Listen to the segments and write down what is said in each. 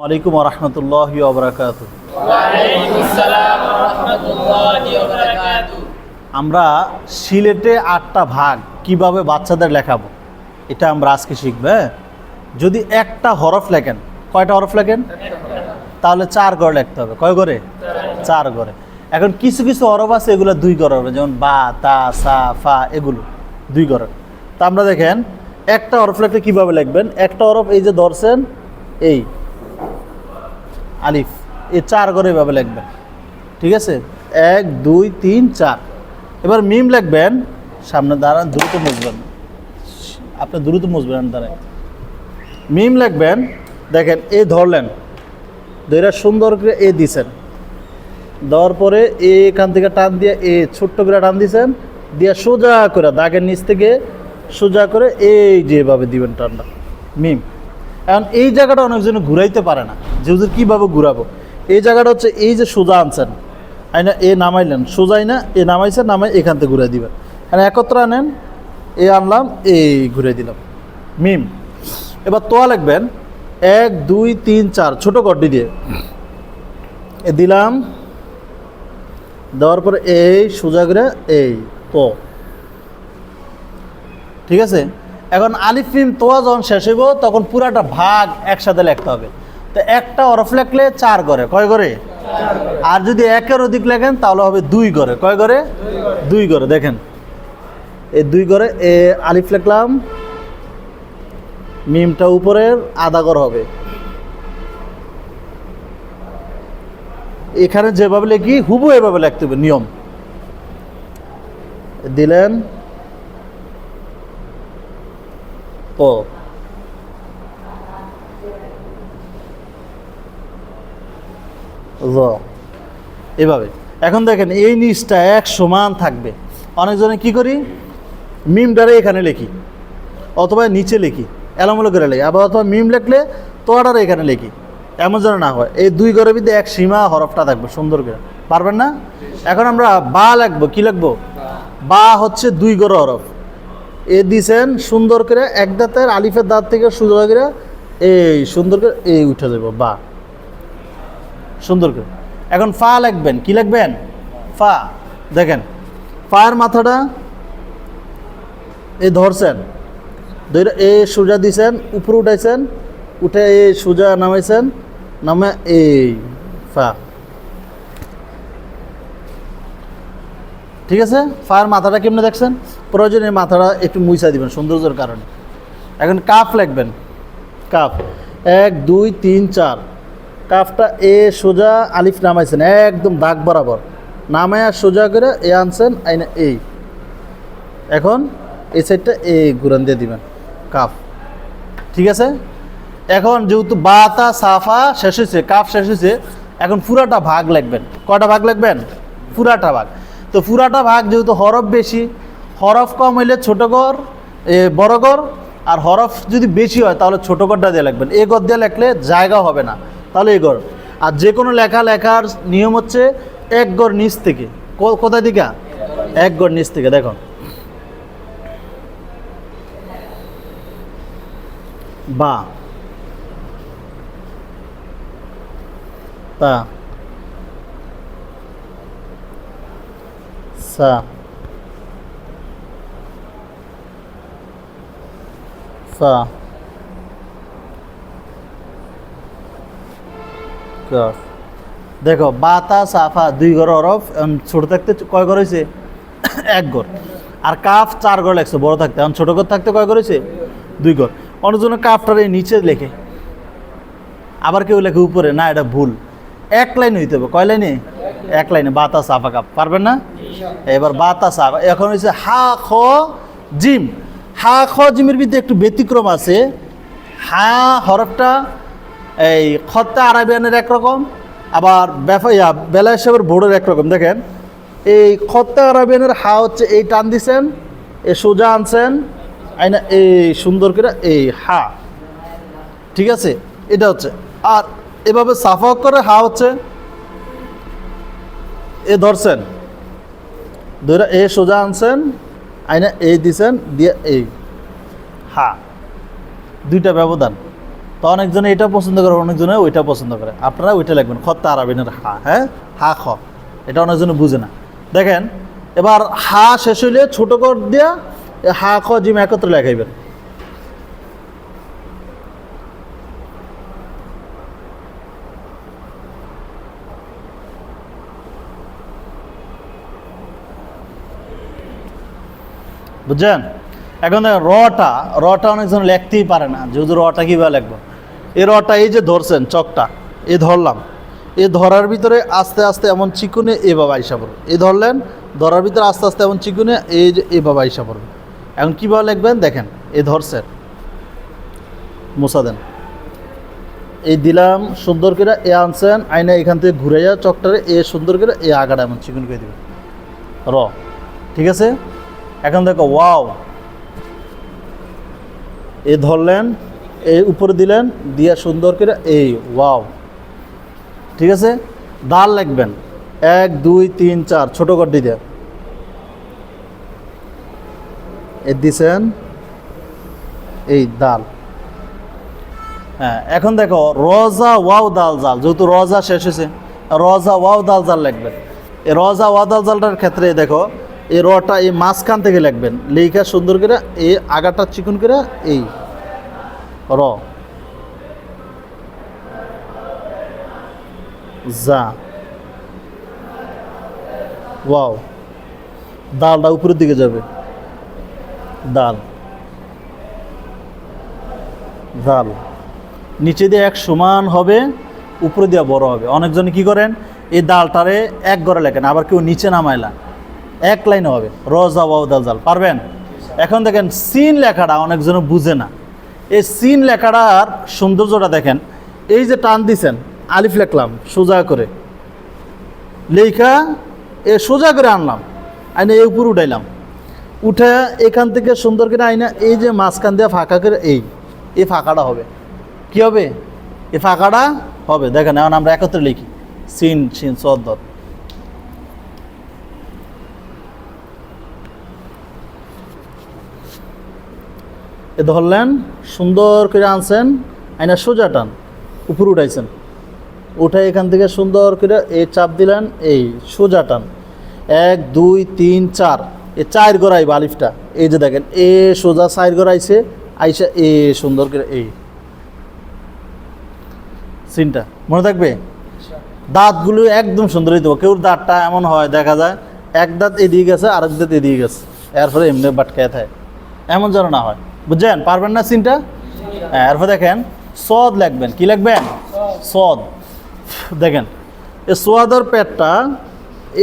ওয়ালাইকুম রহমতুল্লাহ ওবরাকাত আমরা সিলেটে আটটা ভাগ কীভাবে বাচ্চাদের লেখাবো এটা আমরা আজকে শিখব হ্যাঁ? যদি একটা হরফ লেখেন কয়টা হরফ লেখেন? তাহলে চার গড় লিখতে হবে। কয় গড়ে? চার গড়ে। এখন কিছু কিছু হরফ আছে এগুলো দুই গড় হবে যেমন বা তা সা ফা এগুলো দুই গড়। তা আমরা দেখেন একটা হরফ লিখলে কীভাবে লিখবেন? একটা হরফ এই যে ধরছেন এই। আলিফ, এই চার করে এভাবে লিখবেন। ঠিক আছে? এক, দুই, তিন, চার। এবার মিম লিখবেন, সামনে দাঁড়ান, দ্রুত মুছবেন। আপনি দ্রুত মুছবেন দাঁড়ায় মিম লিখবেন, দেখেন, এ ধরলেন। দইরা সুন্দর করে এ দিছেন। দেওয়ার পরে এ এখান থেকে টান দিয়ে এ ছোট্ট করে টান দিছেন, দিয়ে সোজা করে, দাগের নিচ থেকে সোজা করে এই যেভাবে দিবেন টানটা। মিম এখন এই জায়গাটা অনেকজনে ঘুরাইতে পারে না। যে হুজুর কীভাবে ঘুরাবো? এই জায়গাটা হচ্ছে এই যে সোজা আনছেন। আইনা এ নামাইলেন। সোজাই না, এ নামাইছেন, নামাই এখান থেকে ঘুরাই দিবেন। মানে একত্র আনেন, এ আনলাম, এই ঘুরে দিলাম। মিম। এবার তোয়া লিখবেন। এক, দুই, তিন, চার, ছোট গড্ডি দিয়ে। এ দিলাম। দেওয়ার পর এই সোজা করে এই তো। ঠিক আছে? এখন আলিফ মিম তোয়া যখন শেষ হইব, তখন পুরাটা ভাগ একসাথে লিখতে হবে। তো একটা অরফ লেখলে চার করে কয় করে আর যদি একের অধিক লেখেন, তাহলে হবে দুই করে কয় করে দুই করে দেখেন, এই দুই করে এ আলিফ লেখলাম, মিমটা উপরের, আধা ঘর হবে। এখানে যেভাবে লিখি হুবু এভাবে লিখতে হবে, নিয়ম। দিলেন ও র এভাবে। এখন দেখেন, এই নিচটা এক সমান থাকবে। অনেকজনে কি করি? মিমটারে এখানে লিখি। অথবা নিচে লিখি। এলোমেলো করে লিখি। আবার অথবা মিম লিখলে তোয়াটারে এখানে লিখি। এমন যেন না হয়। এই দুই ভিতরে এক সীমা হরফটা থাকবে, সুন্দর করে। পারবেন না? এখন আমরা বা লিখব। কি লিখব? বা হচ্ছে দুই গড় হরফ। এ দিছেন সুন্দর করে এক দাঁতের আলিফের দাঁত থেকে সুন্দর করে এই সুন্দর করে এই উঠে যাব বা। সুন্দর করে। এখন ফা লিখবেন কি লিখবেন ফা। দেখেন, ফার মাথাটা এই ধরছেন ধরে এ সোজা দিছেন, উপরে উঠাইছেন, উঠে এই সোজা নামাইছেন, নামে এই ফা। ঠিক আছে? ফার মাথাটা কেমনে দেখছেন? প্রয়োজনে মাথাটা একটু মুইসা দিবেন সৌন্দর্যের কারণে। এখন কাফ লাগবেন কাফ। এক, দুই, তিন, চার। কাফটা এ সোজা আলিফ নামাইছেন, একদম দাগ বরাবর। নামায়া সোজা করে এ আনছেন, আইনা এই এখন এই সাইডটা এ ঘুরান দিয়ে দিবেন, কাফ। ঠিক আছে? এখন যেহেতু বাতা, সাফা শেষ হয়েছে, কাফ শেষ হয়েছে, এখন পুরাটা ভাগ লাগবেন কটা ভাগ লাগবেন পুরাটা ভাগ। তো পুরাটা ভাগ যেহেতু হরফ বেশি হরফ কম হইলে ছোট গড়, এ, বড় গড়, আর হরফ যদি বেশি হয় তাহলে ছোট গড়টা দিয়ে লিখবেন। এ গড় দিয়ে লেখলে জায়গা হবে না, তাহলে এই গড়। আর যে কোনো লেখা, লেখার নিয়ম হচ্ছে এক গড় নিচ থেকে। কোথায় দিকে? এক গড় নিচ থেকে, দেখো। বা। তা। সা। কফ দেখো বাতা সাফা দুই ঘর অরফ ছোট থাকতে কয় ঘর হয়েছে এক ঘর। আর কাফ চার ঘর লাগছে বড় থাকতে। এখন ছোট ঘর থাকতে কয় ঘর হয়েছে দুই ঘর। অন্যজনে কাফটার এই নিচে লেখে। আবার কেউ লেখে উপরে না এটা ভুল। এক লাইন হইতে হবে। কয় লাইনে? এক লাইনে। বাতা সাফা কাপ পারবেন না? এবার বাতা সাফা। এখন হচ্ছে হা খ জিম। হা, খ, জিমের ভিতরে একটু ব্যতিক্রম আছে। হা, হরফটা এই খত্তা আরাবিয়ানের একরকম আবার ইয়া, বেলা হিসাবের বোর্ডের একরকম দেখেন, এই খত্তা আরাবিয়ানের হা হচ্ছে এই টান দিছেন এ সোজা আনছেন, আইনা, এই সুন্দর করে এই হা। ঠিক আছে? এটা হচ্ছে। আর এভাবে সাফা করে হা হচ্ছে, এ ধরছেন, ধরে এ সোজা আনছেন আইনা এই দিছেন, দিয়ে এই। হা। দুইটা ব্যবধান। তো অনেকজনে এটা পছন্দ করে, অনেকজনে ওইটা পছন্দ করে। আপনারা ওইটা লাগবেন খত্তা আরবিনের হা হ্যাঁ? হা, খ। এটা অনেকজনে বুঝে না। দেখেন, এবার হা শেষ হইলে ছোটো কর দিয়া হা, খ, জিম একত্রে লেখাইবেন। বুঝছেন? এখন রটা রটা অনেকজন লিখতেই পারে না, যেহেতু রটা কীভাবে লিখব? এই রটা এই যে ধরছেন চকটা, এ ধরলাম। এ ধরার ভিতরে আস্তে আস্তে এমন চিকুনে এ বাবা আইসা পড়বে। এ ধরলেন, ধরার ভিতরে আস্তে আস্তে এমন চিকুনে এই যে এ বাবা আইসা পড়বে। এখন কীভাবে লিখবেন? দেখেন, এ ধরছেন মোসা দেন। এই দিলাম, সুন্দর করে এ আনছেন আইনা এখান থেকে ঘুরে যা চকটারে এ সুন্দর করে এ আগাটা এমন চিকুন করে দিবেন। র, ঠিক আছে? এখন দেখো, ওয়াও। এ ধরলেন এই উপরে দিলেন, দিয়া সুন্দর করে এই, ওয়াও। ঠিক আছে? দাল লিখবেন এক, দুই, তিন, চার, ছোট দিয়ে। এ দিছেন, এই দাল হ্যাঁ এখন দেখো, রজা, ওয়াও, দাল, জাল। যেহেতু রজা শেষ হয়েছে, রজা, ওয়াও, দাল, জাল এই রজা, ওয়াও, দাল, জালটার ক্ষেত্রে দেখো এই রটা এই মাঝখান থেকে লিখবেন। লেখা সুন্দর করে এই আগাটা চিকুন করে এই র। যা। ওয়াও। ডালটা উপরের দিকে যাবে। ডাল ডাল নিচে দিয়ে এক সমান হবে, উপরে দিয়ে বড় হবে। অনেকজন কি করেন, এই ডালটারে এক গড়ে লেখেন, আবার কেউ নিচে নামাইলা এক লাইনে হবে। রজা, ওয়াও দাল জাল পারবেন? এখন দেখেন, সিন লেখাটা অনেকজন বুঝে না। এই সিন লেখাটার সৌন্দর্যটা দেখেন, এই যে টান দিছেন, আলিফ লেখলাম, সোজা করে। লেখা, এ সোজা করে আনলাম, আইনা এই উপর উঠাইলাম। উঠে এখান থেকে সুন্দর করে আইনা এই যে মাঝখান দিয়ে ফাঁকা করে এই এই ফাঁকাটা হবে। কি হবে? এই ফাঁকাটা হবে। দেখেন, এখন আমরা একত্রে লিখি। সিন সিন সদ্দর এ ধরলেন, সুন্দর করে আনছেন, আইনা সোজা টান, উপর উঠাইছেন। উঠে এখান থেকে সুন্দর করে এই চাপ দিলেন, এই সোজা টান। এক, দুই, তিন, চার এ চার গড়াই বালিফটা এই যে দেখেন, এ সোজা চার গড়াইছে, আইসা এ সুন্দর করে এই সিনটা। মনে থাকবে? দাঁতগুলো একদম সুন্দর হবে কেউ দাঁতটা এমন হয়, দেখা যায়, এক দাঁত এদিকে গেছে, আরেক দাঁত এদিকে গেছে। এরপরে এমনি বাটকায় থাকে। এমন যেন না হয়। বুঝছেন? পারবেন না সিনটা? হ্যাঁ এরপর দেখেন সদ লাগবেন। কি লাগবেন? সদ দেখেন এ সোয়াদর পেটটা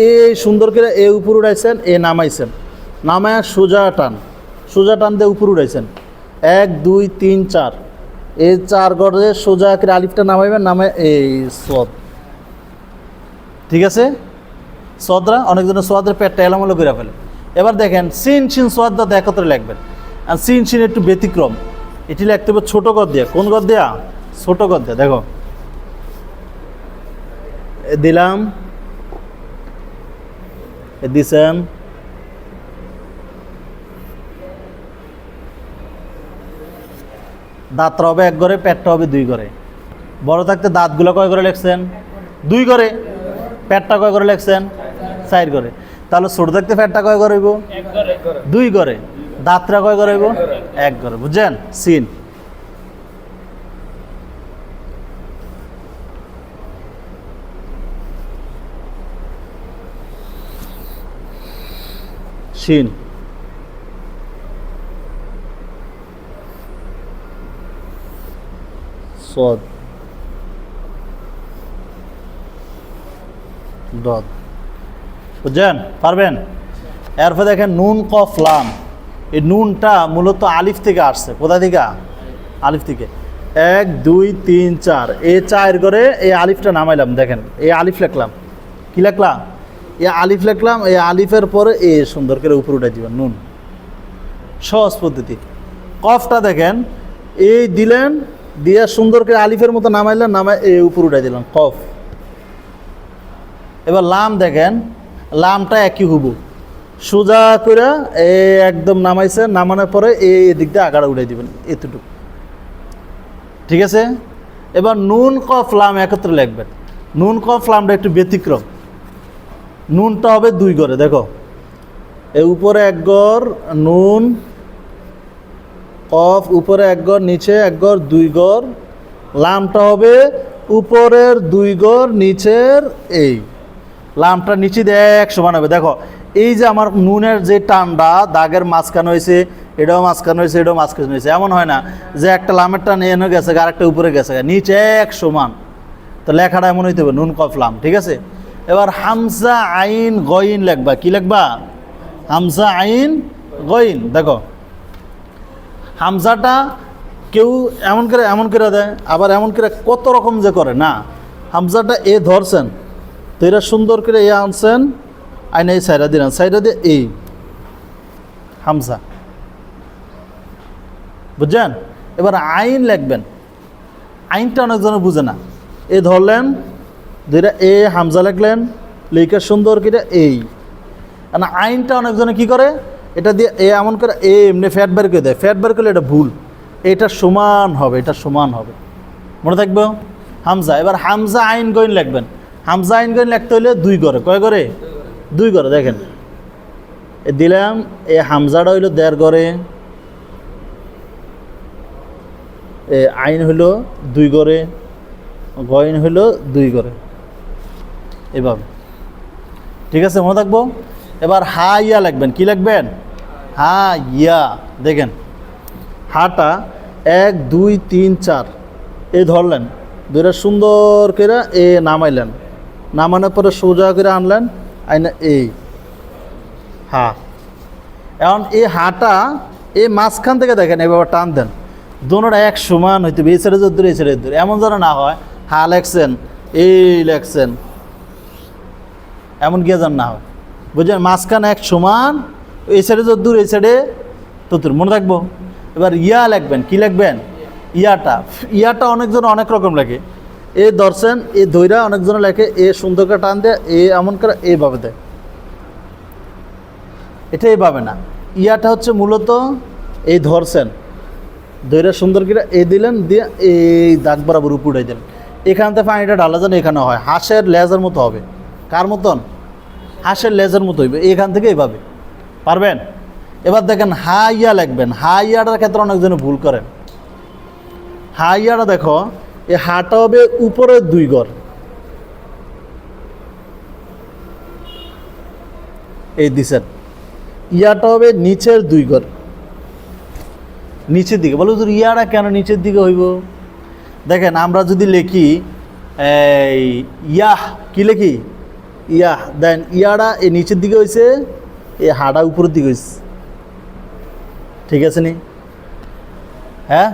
এই সুন্দর করে এ উপর উড়াইছেন, এ নামাইছেন। নামায় সোজা টান সোজা টান দিয়ে উপর উড়াইছেন। এক, দুই, তিন, চার। এই চার গড়ে সোজা করে আলিফটা নামাইবেন নামে এই সদ ঠিক আছে? সদরা অনেকজনের সোয়াদের পেটটা এলোমেলো করে ফেলে। এবার দেখেন, সিন সিন সোয়াদটা একত্রে লিখবেন আর সিন সিন একটু ব্যতিক্রম। এটি লিখতে হবে ছোটো গদ দিয়া। কোন গদ দিয়া? ছোটো গদ দিয়া। দেখো। দিলাম। এ দিছেন। দাঁতটা হবে এক ঘরে পেটটা হবে দুই ঘরে। বড় থাকতে দাঁতগুলো কয় করে লেখছেন? দুই ঘরে। পেটটা কয় করে লেখছেন? চার ঘরে। তাহলে ছোট থাকতে পেটটা কয় করে দুই ঘরে। দাঁতটা কয় করে হইব? এক ঘরে। বুঝছেন? সিন। দদ। বুঝছেন? পারবেন? এরপর দেখেন নুন কফ লাম। এই নুনটা মূলত আলিফ থেকে আসছে। কোথা থেকে? আলিফ থেকে। এক, দুই, তিন, চার। এ চার করে এই আলিফটা নামাইলাম, দেখেন। এই আলিফ লিখলাম। কি লিখলাম? এ আলিফ লিখলাম, এই আলিফের পরে এ সুন্দর করে উপরে উঠে দিবেন, নুন। সহজ পদ্ধতি। কফটা দেখেন, এই দিলেন, দিয়ে সুন্দর করে আলিফের মতো নামাইলেন, নামাই এ উপর উঠে দিলাম কফ। এবার লাম দেখেন, লামটা একই হুবু সোজা করে এ একদম নামাইছে, নামানোর পরে এই দিয়ে আগাড়া উঠাই দিবেন, এতটুকু। ঠিক আছে? এবার নুন, কফ, লাম একত্রে লিখবেন। নুন, কফ, লামটা একটু ব্যতিক্রম। নুনটা হবে দুই গড়ে, দেখো। এই উপরে এক গড়, নুন, কফ, উপরে এক গড়, নিচে এক গড়, দুই গড়। লামটা হবে উপরের দুই গড়, নিচের এই। লামটা নিচে দিয়ে এক সমান হবে দেখো এই যে আমার নুনের যে টানটা, দাগের মাঝখানে হয়েছে এটাও মাঝখানে হয়েছে এটাও মাঝখানে হয়েছে এমন হয় না যে একটা লামের টান এনে গেছে আর একটা উপরে গেছে নিচে এক সমান। তো লেখাটা এমন হইতে হবে, নুন, কফ, লাম, ঠিক আছে? এবার হামসা আইন গইন লেখবা। কি লেখবা? হামসা আইন গইন। দেখো হামসাটা কেউ এমন করে এমন করে দেয়, আবার এমন করে কত রকম যে করে। না হামসাটা এ ধরছেন, তো এরা সুন্দর করে এ আনছেন আইন এই সাইডা দিলেন সাইডা দিয়ে এই হামজা বুঝছেন এবার আইন লিখবেন আইনটা অনেকজনে বুঝে না এ ধরলেন দুইটা এ হামজা লিখলেন লিখে সুন্দর করে এই না আইনটা অনেকজনে কি করে এটা দিয়ে এ এমন করে এ এমনি ফ্যাট বের করে দেয় ফ্যাট বের করলে এটা ভুল এটা সমান হবে এটা সমান হবে মনে থাকবে হামজা এবার হামজা আইন গইন লিখবেন হামজা আইন গইন লিখতে হলে দুই করে কয় করে দুই করে দেখেন। দিলাম, এ হামজাটা হইল দেড় করে এ আইন হইল দুই করে গইন হইল দুই করে এভাবে। ঠিক আছে, মনে থাকব? এবার হা ইয়া লিখবেন, কি লিখবেন? হা ইয়া দেখেন, হাটা এক, দুই, তিন, চার। এ ধরলেন, দুইটা সুন্দর করে এ নামাইলেন। নামানোর পরে সোজা করে আনলেন। আইনা এই। হা। এখন এই হাটা এই মাঝখান থেকে দেখেন এভাবে টান দেন। দোনোটা এক সমান হইতে এই ছেড়ে দূর, এই ছেড়ে দূর। এমন যেন না হয়, হা লেখছেন, এই লেখছেন। এমন গিয়ে যেন না হয়। বুঝলেন? মাঝখানে এক সমান, এই সাইডে যত দূর, এই সাইডে ততুর মনে রাখব এবার ইয়া লিখবেন, কি লিখবেন? ইয়াটা। ইয়াটা অনেকজন অনেক রকম লেখে। এ দর্শন এ ধৈরা অনেকজন লেখে, এ সুন্দর করে টান দেয়, এ এমন করে এইভাবে দেয়। এটা এইভাবে না। ইয়াটা হচ্ছে মূলত এই ধরছেন দইরা সুন্দর করে এ দিলেন, দিয়ে এই দাগ বরাবর উপর দিলেন। এখান থেকে পানিটা ঢালা যেন এখানে হয়। হাঁসের লেজার মতো হবে। কার মতন? হাঁসের লেজের মতো হইবে। এখান থেকে এইভাবে। পারবেন? এবার দেখেন হা ইয়া লিখবেন। হা ইয়াটার ক্ষেত্রে অনেকজনে ভুল করেন। হা ইয়াটা দেখো এই হাটা হবে উপরের দুই গড়। এই দিছেন। ইয়াটা হবে নিচের দুই গড়। নিচের দিকে। বলো ইয়াটা কেন নিচের দিকে হইব? দেখেন, আমরা যদি লিখি, এই ইয়াহ, কি লিখি? ইয়া দেন ইয়াটা এই নিচের দিকে হয়েছে এই হাড়া উপরের দিকে হয়েছে ঠিক আছে নি? হ্যাঁ?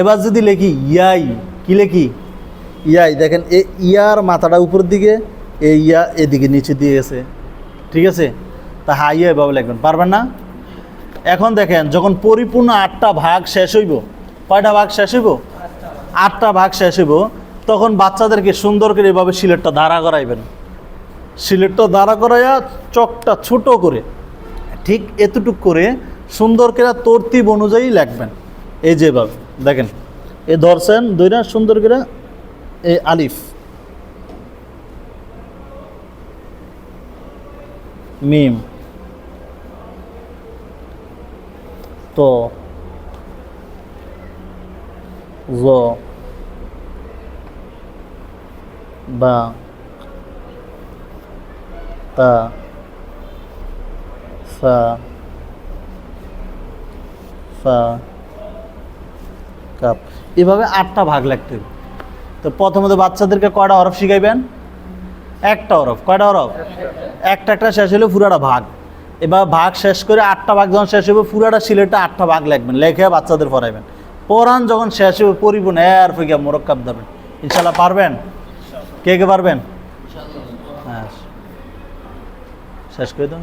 এবার যদি লিখি, ইয়াই কি লিখি ইয়াই, দেখেন, এ ইয়ার মাথাটা উপরের দিকে এই ইয়া এদিকে নিচের দিকে গেছে। ঠিক আছে? তা হা, ইয়া এভাবে লিখবেন। পারবেন না? এখন দেখেন, যখন পরিপূর্ণ আটটা ভাগ শেষ হইব, কয়টা ভাগ শেষ হইব? আটটা ভাগ শেষ হইব, তখন বাচ্চাদেরকে সুন্দর করে এভাবে সিলেটটা দাঁড়া করাইবেন। সিলেটটা দাঁড়া করাইয়া চকটা ছোট করে, ঠিক এতটুক করে সুন্দর করে তরতিব অনুযায়ী লিখবেন। এই যেভাবে দেখেন। এ ধরছেন দুইটা সুন্দর করে এই আলিফ। মিম। তো জ। বা। তা। সা সা কাপ এভাবে আটটা ভাগ লাগতে তো প্রথমত বাচ্চাদেরকে কয়টা হরফ শিখাইবেন? একটা হরফ। কয়টা হরফ? একটা একটা শেষ হলে পুরাটা ভাগ। এবার ভাগ শেষ করে আটটা ভাগ যখন শেষ হবে, পুরাটা সিলেটটা আটটা ভাগ লাগবেন। লেখে বাচ্চাদের পড়াইবেন। পড়ান যখন শেষ হবে পরিবন এর ফিকে মোরক্কাব দেবেন ইনশাল্লাহ পারবেন? কে কে পারবেন? হ্যাঁ। শেষ করে দাও